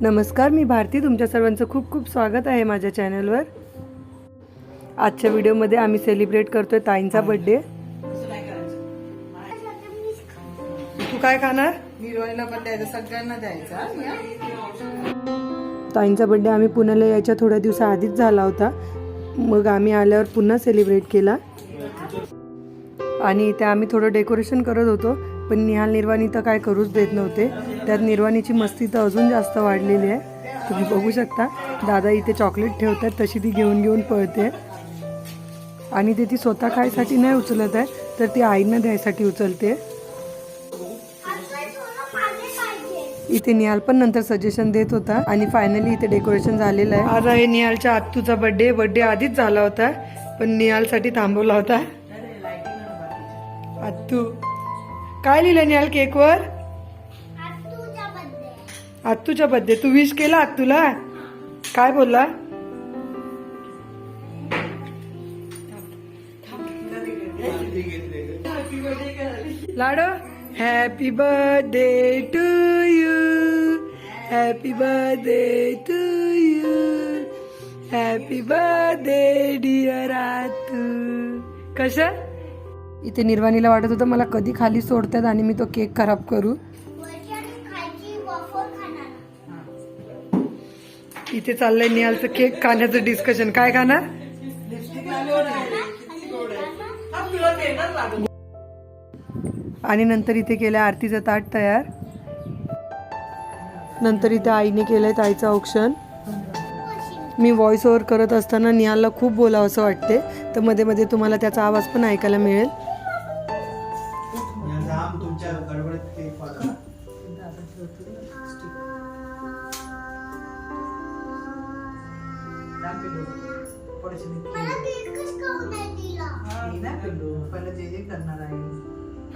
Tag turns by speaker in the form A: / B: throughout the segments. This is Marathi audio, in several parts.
A: नमस्कार मी भारती. तुमच्या सर्वांचं खूप खूप स्वागत आहे माझ्या चॅनलवर. आजच्या व्हिडिओमध्ये आम्ही सेलिब्रेट करतोय ताईंचा बड्डे तू काय खाणार?
B: सगळ्यांना द्यायचा.
A: ताईंचा बड्डे आम्ही पुण्याला यायच्या थोड्या दिवसाआधीच झाला होता. मग आम्ही आल्यावर पुन्हा सेलिब्रेट केला. आणि इथे आम्ही थोडं डेकोरेशन करत होतो. पण निहाल निर्वाणी तर काय करूच देत नव्हते. त्यात निर्वाणीची मस्ती तर अजून जास्त वाढलेली आहे. तुम्ही बघू शकता दादा इथे चॉकलेट ठेवतात तशी ती घेऊन घेऊन पळते. आणि ते ती स्वतः खायसाठी नाही उचलत आहे तर ती आईनं द्यायसाठी उचलते. इथे निहाल पण नंतर सजेशन देत होता आणि फायनली इथे डेकोरेशन झालेलं आहे. आज आहे निहालच्या आत्तूचा बर्थडे बर्थडे आधीच झाला होता पण निहालसाठी थांबवला होता. आत्तू. काय लिहिलं निहाल केकवर? आत्तूच्या बर्थडे तू विश केला आत्तूला? काय बोलला? लाडो happy birthday to you happy birthday to you happy birthday dear Aatu कशा इथे निर्वाणीला वाटत होतं मला कधी खाली सोडतात आणि मी तो केक खराब करू? इथे चाललंय निहालचं केक खाण्याचं डिस्कशन काय खाणार? आणि नंतर इथे केलं आरतीचं ताट तयार. नंतर इथे आईने केलंय ताईचं औक्षण मी व्हॉइस ओव्हर करत असताना निहालला खूप बोलावं असं वाटते तर मध्ये मध्ये तुम्हाला त्याचा आवाज पण ऐकायला मिळेल.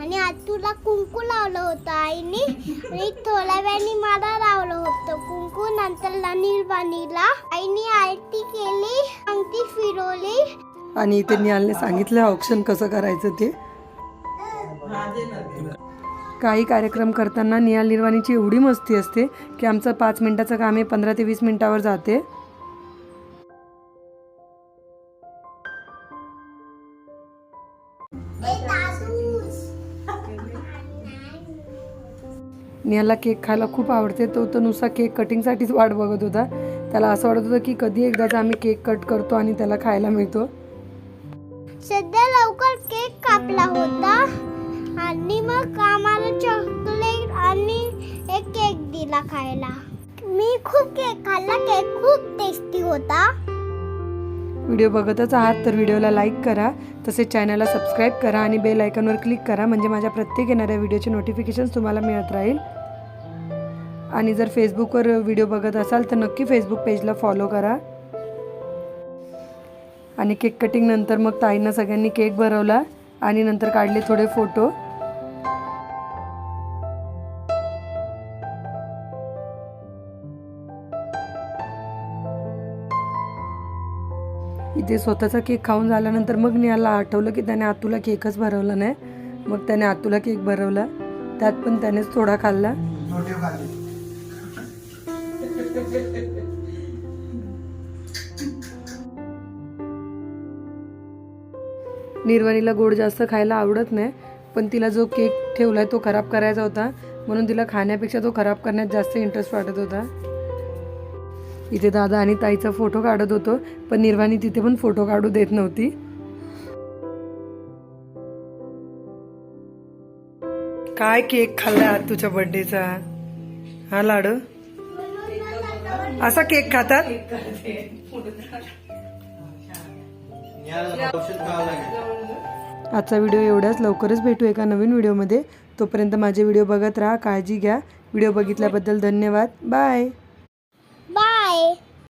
C: आणि आज तुला कुंकू लावलं होतं आईने. आणि थोड्या वेळाने मला लावलं होतं कुंकू. नंतर निर्वाणीला आईने आरती केली अंगठी फिरवली.
A: आणि इथे निहालने सांगितलं ऑप्शन कसं करायचं ते. काही कार्यक्रम करताना निहाल निर्वाणीची एवढी मस्ती असते की आमचं पाच मिनटाचं काम हे पंधरा ते वीस मिनटावर जाते. निहाला केक खायला खूप आवडते. तो तर नुसता केक कटिंगसाठीच वाट बघत होता. त्याला असं वाटत होतं की कधी एकदाच आम्ही केक कट करतो आणि त्याला खायला मिळतो.
C: सध्या लवकर केक कापला होता. आणि मग आम्हाला चॉकलेट आणि एक केक दिला खायला. मी खूप केक खाल्ला केक खूप टेस्टी होता.
A: व्हिडिओ बघतच आहात तर व्हिडिओला लाईक करा तसेच चॅनलला सबस्क्राईब करा आणि बेल आयकॉनवर क्लिक करा म्हणजे माझ्या प्रत्येक येणाऱ्या व्हिडिओचे नोटिफिकेशन्स तुम्हाला मिळत राहील. आणि जर फेसबुकवर व्हिडिओ बघत असाल तर नक्की फेसबुक पेजला फॉलो करा. आणि केक कटिंग नंतर मग ताईंना सगळ्यांनी केक भरवला आणि नंतर काढले थोडे फोटो इथे स्वतःचा केक खाऊन झाल्यानंतर मग निहाला आठवलं की त्याने आतूला केकच भरवला नाही. मग त्याने आतूला केक भरवला. त्यात पण त्यानेच थोडा खाल्ला. निर्वाणीला गोड जास्त खायला आवडत नाही पण तिला जो केक ठेवलाय तो खराब करायचा होता. म्हणून तिला खाण्यापेक्षा तो खराब करण्यात जास्त इंटरेस्ट वाटत होता. इथे दादा आणि ताईचा फोटो काढत होतो पण निर्वाणी तिथे पण फोटो काढू देत नव्हती. काय केक खाल्ला आज तुझ्या बर्थडेचा हा लाडू? असा केक खातात? आजचा व्हिडिओ एवढ्याच. लवकरच भेटू एका नवीन व्हिडिओमध्ये तोपर्यंत माझे व्हिडिओ बघत राहा काळजी घ्या. व्हिडिओ बघितल्याबद्दल धन्यवाद. Bye
C: bye